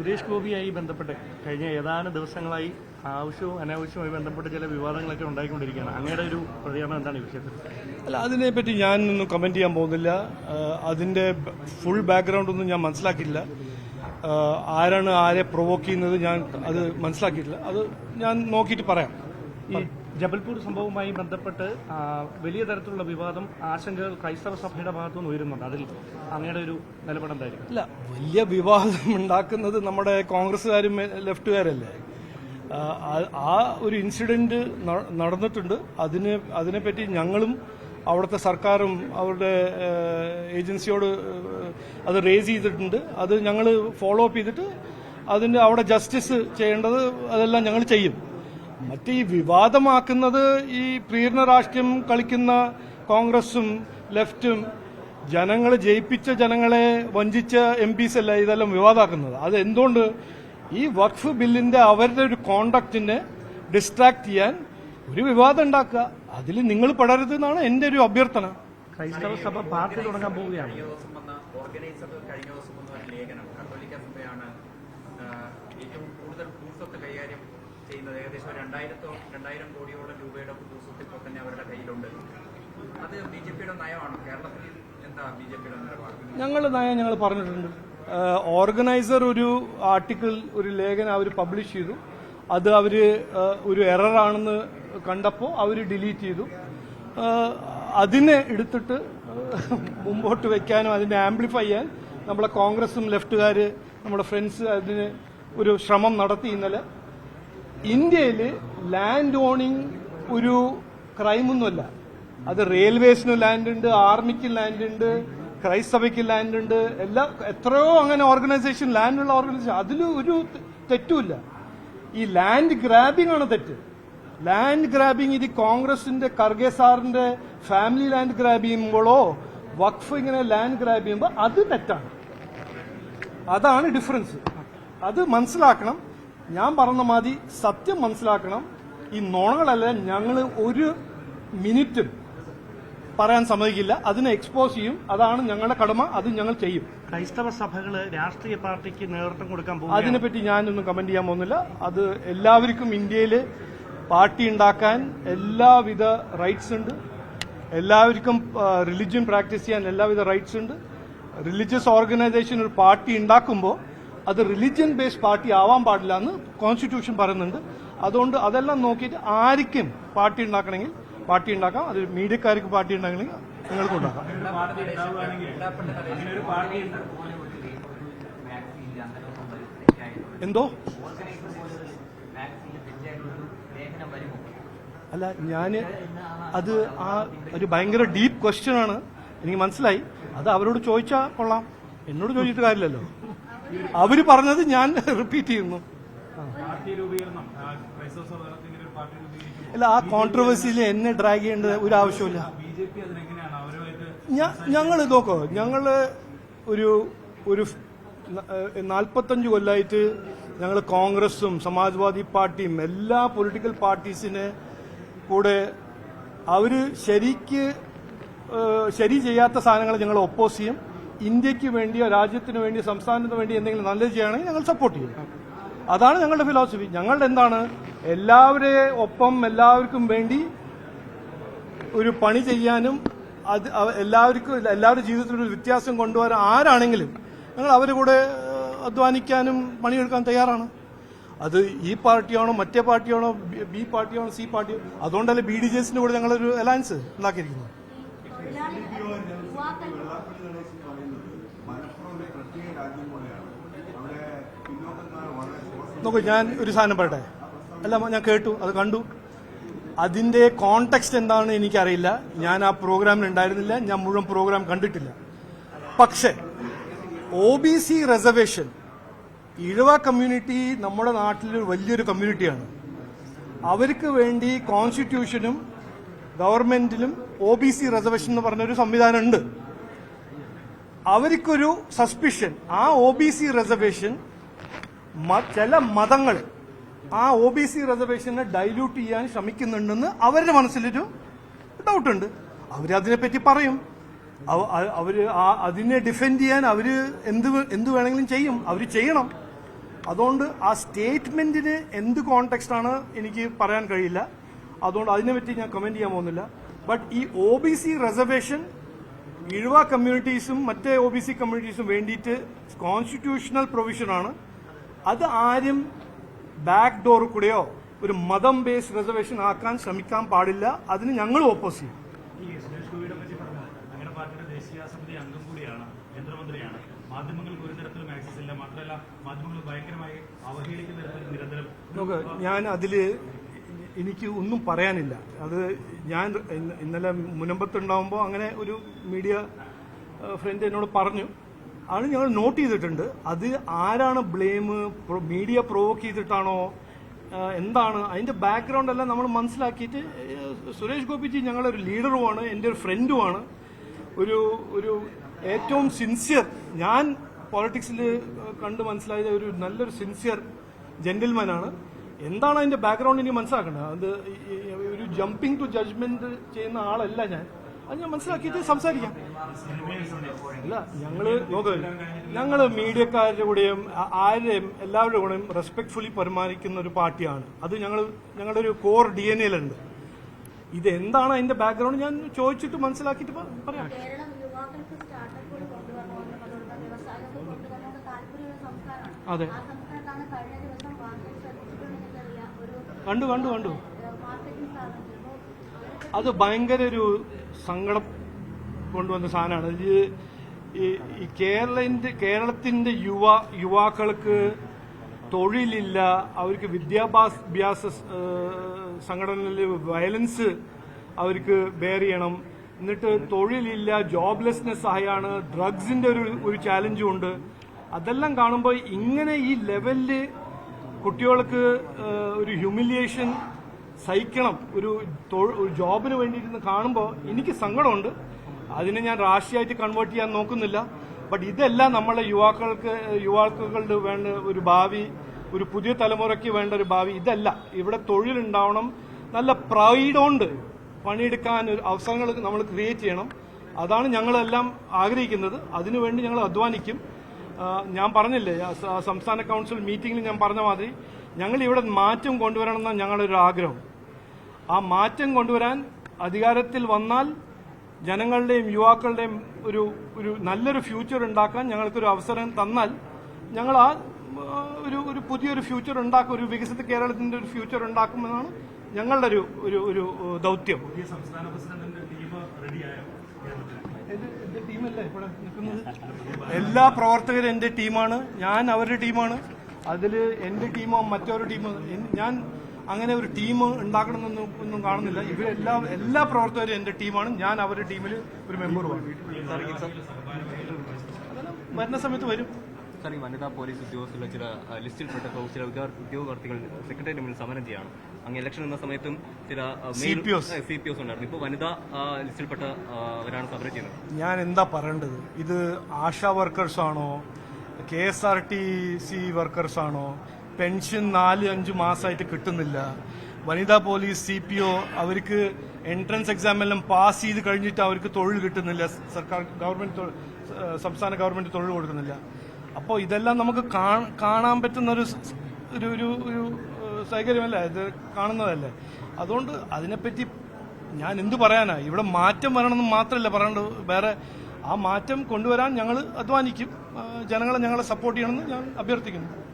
സുരേഷ് ഗോപിയായി ബന്ധപ്പെട്ട് കഴിഞ്ഞ ഏതാനും ദിവസങ്ങളായി ആവശ്യവും അനാവശ്യവുമായി ബന്ധപ്പെട്ട് ചില വിവാദങ്ങളൊക്കെ ഉണ്ടായിക്കൊണ്ടിരിക്കുകയാണ്. അങ്ങയുടെ ഒരു പ്രതികരണം എന്താണ് ഈ വിഷയത്തിൽ? അല്ല അതിനെപ്പറ്റി ഞാനൊന്നും കമന്റ് ചെയ്യാൻ പോകുന്നില്ല. അതിന്റെ ഫുൾ ബാക്ക്ഗ്രൗണ്ട് ഒന്നും ഞാൻ മനസ്സിലാക്കിയില്ല ആ, ആരാണ് ആരെ പ്രൊവോക്ക് ചെയ്യുന്നത് ഞാൻ അത് മനസ്സിലാക്കിയിട്ടില്ല. അത് ഞാൻ നോക്കിയിട്ട് പറയാം. ഈ ജബൽപൂർ സംഭവവുമായി ബന്ധപ്പെട്ട് വലിയ തരത്തിലുള്ള വിവാദം ആശങ്കകൾ ക്രൈസ്തവ സഭയുടെ ഭാഗത്തുനിന്ന് ഉയരുന്നുണ്ട്. അതിൽ അങ്ങയുടെ ഒരു നിലപാട് എന്തായിരിക്കും? അല്ല വലിയ വിവാദം ഉണ്ടാക്കുന്നത് നമ്മുടെ കോൺഗ്രസ്സുകാരും ലെഫ്റ്റുകാരല്ലേ? ആ, ഒരു ഇൻസിഡന്റ് നടന്നിട്ടുണ്ട്. അതിന് അതിനെപ്പറ്റി ഞങ്ങളും അവിടുത്തെ സർക്കാരും അവരുടെ ഏജൻസിയോട് അത് റേസ് ചെയ്തിട്ടുണ്ട്. അത് ഞങ്ങൾ ഫോളോ അപ്പ് ചെയ്തിട്ട് അതിന്റെ അവിടെ ജസ്റ്റിസ് ചെയ്യേണ്ടത് അതെല്ലാം ഞങ്ങൾ ചെയ്യും. മറ്റേ ഈ വിവാദമാക്കുന്നത് ഈ പ്രീരണ രാഷ്ട്രീയം കളിക്കുന്ന കോൺഗ്രസും ലെഫ്റ്റും ജനങ്ങൾ ജയിപ്പിച്ച ജനങ്ങളെ വഞ്ചിച്ച എം പിസ് അല്ല ഇതെല്ലാം വിവാദമാക്കുന്നത്. അത് എന്തുകൊണ്ട് ഈ വഖഫ് ബില്ലിന്റെ അവരുടെ ഒരു കോണ്ടാക്റ്റിനെ ഡിസ്ട്രാക്ട് ചെയ്യാൻ ഒരു വിവാദം ഉണ്ടാക്കുക? അതിൽ നിങ്ങൾ പെടരുത് എന്നാണ് എന്റെ ഒരു അഭ്യർത്ഥന. ക്രൈസ്തവ സഭ പാർട്ടി തുടങ്ങാൻ പോവുകയാണ്. കഴിഞ്ഞ ദിവസം വന്ന ഓർഗനൈസർ കഴിഞ്ഞ ദിവസം ലേഖനം കത്തോലിക്ക സഭയാണ് ഏറ്റവും കൂടുതൽ ഭൂസ്വത്ത് കൈകാര്യം ചെയ്യുന്നത് ഏകദേശം രണ്ടായിരത്തോ രണ്ടായിരം കോടിയോളം രൂപയുടെ ഇപ്പോൾ തന്നെ അവരുടെ കയ്യിലുണ്ട്. അത് ബി ജെ പിയുടെ നയമാണ്? കേരളത്തിൽ എന്താ ബി ജെ പിയുടെ നിലപാട്? ഞങ്ങൾ നയം ഞങ്ങൾ പറഞ്ഞിട്ടുണ്ട്. ഓർഗനൈസർ ഒരു ആർട്ടിക്കിൾ ഒരു ലേഖനം അവർ പബ്ലിഷ് ചെയ്തു. അത് അവർ ഒരു എററാണെന്ന് കണ്ടപ്പോൾ അവർ ഡിലീറ്റ് ചെയ്തു. അതിനെ എടുത്തിട്ട് മുമ്പോട്ട് വയ്ക്കാനും അതിനെ ആംപ്ലിഫൈ ചെയ്യാൻ നമ്മളെ കോൺഗ്രസും ലെഫ്റ്റുകാർ നമ്മുടെ ഫ്രണ്ട്സ് അതിന് ഒരു ശ്രമം നടത്തി ഇന്നലെ. ഇന്ത്യയിൽ ലാൻഡ് ഓണിംഗ് ഒരു ക്രൈമൊന്നുമല്ല. അത് റെയിൽവേസിന് ലാൻഡ് ഉണ്ട് ആർമിക്ക് ലാൻഡ് ഉണ്ട് ക്രൈസ്തവയ്ക്ക് ലാൻഡ് ഉണ്ട് എല്ലാ എത്രയോ അങ്ങനെ ഓർഗനൈസേഷൻ ലാൻഡ് ഉള്ള ഓർഗനൈസേഷൻ അതിൽ ഒരു തെറ്റുമില്ല. ഈ ലാൻഡ് ഗ്രാബിംഗ് ആണ് തെറ്റ്. ലാൻഡ് ഗ്രാബിംഗ് ഇത് കോൺഗ്രസിന്റെ കർഗെ സാറിന്റെ ഫാമിലി ലാൻഡ് ഗ്രാബ് ചെയ്യുമ്പോഴോ വഖഫ് ഇങ്ങനെ ലാൻഡ് ഗ്രാബ് ചെയ്യുമ്പോൾ അത് തെറ്റാണ്. അതാണ് ഡിഫറൻസ് അത് മനസ്സിലാക്കണം. ഞാൻ പറഞ്ഞ മാതിരി സത്യം മനസ്സിലാക്കണം. ഈ നുണകളല്ല ഞങ്ങൾ ഒരു മിനിറ്റും പറയാൻ സമ്മതിക്കില്ല. അതിനെ എക്സ്പോസ് ചെയ്യും. അതാണ് ഞങ്ങളുടെ കടമ. അത് ഞങ്ങൾ ചെയ്യും. ക്രൈസ്തവ സഭകൾ രാഷ്ട്രീയ പാർട്ടിക്ക് നേതൃത്വം കൊടുക്കാൻ പോകും അതിനെപ്പറ്റി ഞാനൊന്നും കമന്റ് ചെയ്യാൻ പോകുന്നില്ല. അത് എല്ലാവർക്കും ഇന്ത്യയിൽ പാർട്ടി ഉണ്ടാക്കാൻ എല്ലാവിധ റൈറ്റ്സ് ഉണ്ട്. എല്ലാവർക്കും റിലിജ്യൻ പ്രാക്ടീസ് ചെയ്യാൻ എല്ലാവിധ റൈറ്റ്സ് ഉണ്ട്. റിലീജിയസ് ഓർഗനൈസേഷൻ ഒരു പാർട്ടി ഉണ്ടാക്കുമ്പോൾ അത് റിലിജ്യൻ ബേസ്ഡ് പാർട്ടി ആവാൻ പാടില്ല എന്ന് കോൺസ്റ്റിറ്റ്യൂഷൻ പറയുന്നുണ്ട്. അതുകൊണ്ട് അതെല്ലാം നോക്കിയിട്ട് ആർക്കും പാർട്ടി ഉണ്ടാക്കണമെങ്കിൽ പാർട്ടി ഉണ്ടാക്കാം. അത് മീഡിയക്കാർക്ക് പാർട്ടി ഉണ്ടാക്കണമെങ്കിൽ നിങ്ങൾക്ക് ഉണ്ടാക്കാം. എന്തോ? അല്ല ഞാൻ അത് ആ ഒരു ഭയങ്കര ഡീപ്പ് ക്വസ്റ്റ്യൻ ആണ്. എനിക്ക് മനസ്സിലായി. അത് അവരോട് ചോദിച്ചാൽ കൊള്ളാം. എന്നോട് ചോദിച്ചിട്ട് കാര്യമില്ലല്ലോ. അവർ പറഞ്ഞത് ഞാൻ റിപ്പീറ്റ് ചെയ്യുന്നു. അല്ല ആ കോൺട്രവേഴ്സിയിൽ എന്നെ ഡ്രാഗ് ചെയ്യേണ്ടത് ഒരു ആവശ്യമില്ല. ഞങ്ങൾ നോക്കോ ഞങ്ങൾ ഒരു ഒരു നാൽപ്പത്തഞ്ച് കൊല്ലമായിട്ട് ഞങ്ങൾ കോൺഗ്രസും സമാജ്വാദി പാർട്ടിയും എല്ലാ പൊളിറ്റിക്കൽ പാർട്ടീസിനെ കൂടെ അവർ ശരിക്ക് ശരി ചെയ്യാത്ത സാധനങ്ങൾ ഞങ്ങൾ ഒപ്പോസ് ചെയ്യും. ഇന്ത്യയ്ക്ക് വേണ്ടിയോ രാജ്യത്തിന് വേണ്ടിയോ സംസ്ഥാനത്തിന് വേണ്ടി എന്തെങ്കിലും നല്ലത് ചെയ്യുകയാണെങ്കിൽ ഞങ്ങൾ സപ്പോർട്ട് ചെയ്യും. അതാണ് ഞങ്ങളുടെ ഫിലോസഫി ഞങ്ങളുടെ എന്താണ്? എല്ലാവരെ ഒപ്പം എല്ലാവർക്കും വേണ്ടി ഒരു പണി ചെയ്യാനും അത് എല്ലാവർക്കും എല്ലാവരുടെ ജീവിതത്തിൽ ഒരു വ്യത്യാസം കൊണ്ടുവരാൻ ആരാണെങ്കിലും ഞങ്ങൾ അവരുടെ കൂടെ അധ്വാനിക്കാനും പണിയെടുക്കാൻ തയ്യാറാണ്. അത് ഈ പാർട്ടിയാണോ മറ്റേ പാർട്ടിയാണോ ബി- ബി പാർട്ടിയാണോ സി പാർട്ടിയോ അതുകൊണ്ടല്ലേ ബി ഡി ജെ എസിന്റെ കൂടെ ഞങ്ങളൊരു അലയൻസ് ഉണ്ടാക്കിയിരിക്കുന്നത്. നോക്കൂ ഞാൻ ഒരു സാധനം പറയട്ടെ? അല്ല ഞാൻ കേട്ടു അത് കണ്ടു. അതിന്റെ കോണ്ടെക്സ്റ്റ് എന്താണെന്ന് എനിക്കറിയില്ല. ഞാൻ ആ പ്രോഗ്രാമിൽ ഉണ്ടായിരുന്നില്ല ഞാൻ മുഴുവൻ പ്രോഗ്രാം കണ്ടിട്ടില്ല. പക്ഷേ O B C reservation Ezhava community നമ്മുടെ നാട്ടിൽ വലിയൊരു കമ്മ്യൂണിറ്റിയാണ് അവർക്ക് വേണ്ടി കോൺസ്റ്റിറ്റ്യൂഷനും ഗവൺമെന്റിലും ഒ ബി സി റിസർവേഷൻ എന്ന് പറഞ്ഞൊരു സംവിധാനം ഉണ്ട് അവർക്കൊരു സസ്പിഷൻ ആ ഒ ബി സി റിസർവേഷൻ ചില മതങ്ങൾ ആ ഒ ബി സി റിസർവേഷനെ ഡൈല്യൂട്ട് ചെയ്യാൻ ശ്രമിക്കുന്നുണ്ടെന്ന് അവരുടെ മനസ്സിലൊരു ഡൗട്ടുണ്ട് അവരതിനെപ്പറ്റി പറയും. അവർ അതിനെ ഡിഫെൻഡ് ചെയ്യാൻ അവർ എന്ത് എന്ത് വേണമെങ്കിലും ചെയ്യും. അവർ ചെയ്യണം. അതുകൊണ്ട് ആ സ്റ്റേറ്റ്മെന്റിന് എന്ത് കോണ്ടെക്സ്റ്റ് ആണ് എനിക്ക് പറയാൻ കഴിയില്ല. അതുകൊണ്ട് അതിനെപ്പറ്റി ഞാൻ കമന്റ് ചെയ്യാൻ പോകുന്നില്ല. ബട്ട് ഈ O B C reservation Ezhava കമ്മ്യൂണിറ്റീസും മറ്റേ ഒ ബി സി കമ്മ്യൂണിറ്റീസും വേണ്ടിയിട്ട് കോൺസ്റ്റിറ്റ്യൂഷണൽ പ്രൊവിഷനാണ് അത് ആരും ബാക്ക് ഡോർ കൂടെയോ ഒരു മതം ബേസ്ഡ് റിസർവേഷൻ ആക്കാൻ ശ്രമിക്കാൻ പാടില്ല. അതിന് ഞങ്ങൾ ഓപ്പോസ് ചെയ്യും. ഈ സുരേഷ് ഗോപിയുടെ പറഞ്ഞത് അങ്ങയുടെ പാർട്ടിയുടെ ദേശീയ അംഗം കൂടിയാണ് കേന്ദ്രമന്ത്രിയാണ്. മാധ്യമങ്ങൾക്ക് ഒരു തരത്തിലും ആക്സസ് ഇല്ല. മാത്രമല്ല മാധ്യമങ്ങൾ ഭയങ്കരമായി അവഹേളിക്കുന്ന തരത്തിൽ നിരന്തരം ഞാൻ അതിൽ എനിക്ക് ഒന്നും പറയാനില്ല. അത് ഞാൻ ഇന്ന- ഇന്നലെ മുനമ്പത്തുണ്ടാവുമ്പോൾ അങ്ങനെ ഒരു മീഡിയ ഫ്രണ്ട് എന്നോട് പറഞ്ഞു. അത് ഞങ്ങൾ നോട്ട് ചെയ്തിട്ടുണ്ട്. അത് ആരാണ് ബ്ലെയിം മീഡിയ പ്രൊവോക്ക് ചെയ്തിട്ടാണോ എന്താണ്? അതിന്റെ ബാക്ക്ഗ്രൗണ്ട് എല്ലാം നമ്മൾ മനസ്സിലാക്കിയിട്ട് സുരേഷ് ഗോപിജി ഞങ്ങളൊരു ലീഡറുമാണ് എന്റെ ഒരു ഫ്രണ്ടുമാണ് ഒരു ഒരു ഏറ്റവും സിൻസിയർ ഞാൻ പോളിറ്റിക്സിൽ കണ്ട് മനസ്സിലായത് ഒരു നല്ലൊരു സിൻസിയർ ജെന്റിൽമാനാണ് എന്താണ് അതിന്റെ ബാക്ക്ഗ്രൗണ്ട് എനിക്ക് മനസ്സിലാക്കേണ്ടത്? അത് ഒരു ജമ്പിങ് ടു ജഡ്ജ്മെന്റ് ചെയ്യുന്ന ആളല്ല ഞാൻ. അത് ഞാൻ മനസ്സിലാക്കിയിട്ട് സംസാരിക്കാം. അല്ല ഞങ്ങൾ നോക്ക് ഞങ്ങൾ മീഡിയക്കാരുടെ കൂടെയും ആരുടെയും എല്ലാവരുടെ കൂടെയും റെസ്പെക്ട്ഫുള്ളി പരിമാനിക്കുന്ന ഒരു പാർട്ടിയാണ്. അത് ഞങ്ങൾ ഞങ്ങളുടെ ഒരു കോർ ഡി എൻ എയിലുണ്ട് ഇത് എന്താണ് അതിന്റെ ബാക്ക്ഗ്രൗണ്ട് ഞാൻ ചോദിച്ചിട്ട് മനസ്സിലാക്കിയിട്ട് പറയാം. കേരളം കണ്ടു കണ്ടു കണ്ടു. അത് ഭയങ്കര ഒരു സങ്കടം കൊണ്ടുവന്ന സാധനമാണ്. ഈ കേരളത്തിന്റെ കേരളത്തിന്റെ യുവ യുവാക്കൾക്ക് തൊഴിലില്ല അവർക്ക് വിദ്യാഭ്യാസ സംഘടനയിൽ വയലൻസ് അവർക്ക് ബെയർ ചെയ്യണം. എന്നിട്ട് തൊഴിലില്ല ജോബ്ലെസ്നെസ് ആയാണ് ഡ്രഗ്സിന്റെ ഒരു ഒരു ചാലഞ്ചും ഉണ്ട്. അതെല്ലാം കാണുമ്പോൾ ഇങ്ങനെ ഈ ലെവലിൽ കുട്ടികൾക്ക് ഒരു ഹ്യൂമിലിയേഷൻ സഹിക്കണം ഒരു ഒരു ജോബിന് വേണ്ടിയിരുന്ന് കാണുമ്പോൾ എനിക്ക് സങ്കടമുണ്ട്. അതിനെ ഞാൻ രാഷ്ട്രീയമായിട്ട് കൺവേർട്ട് ചെയ്യാൻ നോക്കുന്നില്ല. ബട്ട് ഇതെല്ലാം നമ്മളെ യുവാക്കൾക്ക് യുവാക്കളുടെ വേണ്ട ഒരു ഭാവി ഒരു പുതിയ തലമുറയ്ക്ക് വേണ്ട ഒരു ഭാവി ഇതല്ല. ഇവിടെ തൊഴിലുണ്ടാവണം. നല്ല പ്രൈഡോണ്ട് പണിയെടുക്കാൻ ഒരു അവസരങ്ങൾ നമ്മൾ ക്രിയേറ്റ് ചെയ്യണം. അതാണ് ഞങ്ങളെല്ലാം ആഗ്രഹിക്കുന്നത്. അതിനുവേണ്ടി ഞങ്ങൾ അധ്വാനിക്കും. ഞാൻ പറഞ്ഞില്ലേ സംസ്ഥാന കൗൺസിൽ മീറ്റിംഗിൽ ഞാൻ പറഞ്ഞ മാതിരി ഞങ്ങൾ ഇവിടെ മാറ്റം കൊണ്ടുവരണം എന്നാണ് ഞങ്ങളുടെ ഒരു ആഗ്രഹം. ആ മാറ്റം കൊണ്ടുവരാൻ അധികാരത്തിൽ വന്നാൽ ജനങ്ങളുടെയും യുവാക്കളുടെയും ഒരു ഒരു നല്ലൊരു ഫ്യൂച്ചർ ഉണ്ടാക്കാൻ ഞങ്ങൾക്കൊരു അവസരം തന്നാൽ ഞങ്ങൾ ആ, ഒരു ഒരു പുതിയൊരു ഫ്യൂച്ചർ ഉണ്ടാക്കും ഒരു വികസിത കേരളത്തിന്റെ ഒരു ഫ്യൂച്ചർ ഉണ്ടാക്കുമെന്നാണ് ഞങ്ങളുടെ ഒരു ഒരു ഒരു ദൗത്യം. പുതിയ സംസ്ഥാന പ്രസിഡന്റിന്റെ ടീം റെഡിയായോ? എല്ലാ പ്രവർത്തകരും എന്റെ ടീമാണ്. ഞാൻ അവരുടെ ടീമാണ്. അതിൽ എന്റെ ടീമോ മറ്റൊരു ടീമോ ഞാൻ അങ്ങനെ ഒരു ടീം ഉണ്ടാക്കണമെന്നൊന്നും ഒന്നും കാണുന്നില്ല. ഇവരെല്ലാ എല്ലാ പ്രവർത്തകരും എന്റെ ടീമാണ്. ഞാൻ അവരുടെ ടീമിൽ ഒരു മെമ്പറുമാണ്. വരുന്ന സമയത്ത് വരും. സാർ ഈ വനിതാ പോലീസ് ഉദ്യോഗസ്ഥരുടെ ചില ലിസ്റ്റിൽപ്പെട്ട ചില ഉദ്യോഗ- ഉദ്യോഗാർത്ഥികൾ സെക്രട്ടേറിയറ്റ് മുന്നിൽ സമരം ചെയ്യാണ്. അങ്ങ് ഇലക്ഷൻ എന്ന സമയത്തും ചില. സി പി ഒസ് ഉണ്ടായിരുന്നു. ഇപ്പോൾ വനിതാ ലിസ്റ്റിൽപ്പെട്ടവരാണ് ലിസ്റ്റിൽപ്പെട്ട അവരാണ് സമരം ചെയ്യുന്നത്. ഞാൻ എന്താ പറയേണ്ടത്? ഇത് ആശാ വർക്കേഴ്സ് ആണോ? K S R T C workers ആണോ? പെൻഷൻ നാല് അഞ്ച് മാസമായിട്ട് കിട്ടുന്നില്ല. വനിതാ പോലീസ് സി പി ഒ അവർക്ക് എൻട്രൻസ് എക്സാമെല്ലാം പാസ് ചെയ്ത് കഴിഞ്ഞിട്ട് അവർക്ക് തൊഴിൽ കിട്ടുന്നില്ല. സർക്കാർ ഗവൺമെന്റ് സംസ്ഥാന ഗവൺമെന്റ് തൊഴിൽ കൊടുക്കുന്നില്ല. അപ്പോൾ ഇതെല്ലാം നമുക്ക് കാണാൻ പറ്റുന്ന ഒരു ഒരു ഒരു സൗകര്യമല്ല? ഇത് കാണുന്നതല്ലേ? അതുകൊണ്ട് അതിനെപ്പറ്റി ഞാൻ എന്തു പറയാനാ? ഇവിടെ മാറ്റം വരണമെന്ന് മാത്രമല്ല പറയേണ്ടത്. വേറെ ആ മാറ്റം കൊണ്ടുവരാൻ ഞങ്ങൾ അധ്വാനിക്കും. ജനങ്ങളെ ഞങ്ങളെ സപ്പോർട്ട് ചെയ്യണമെന്ന് ഞാൻ അഭ്യർത്ഥിക്കുന്നു.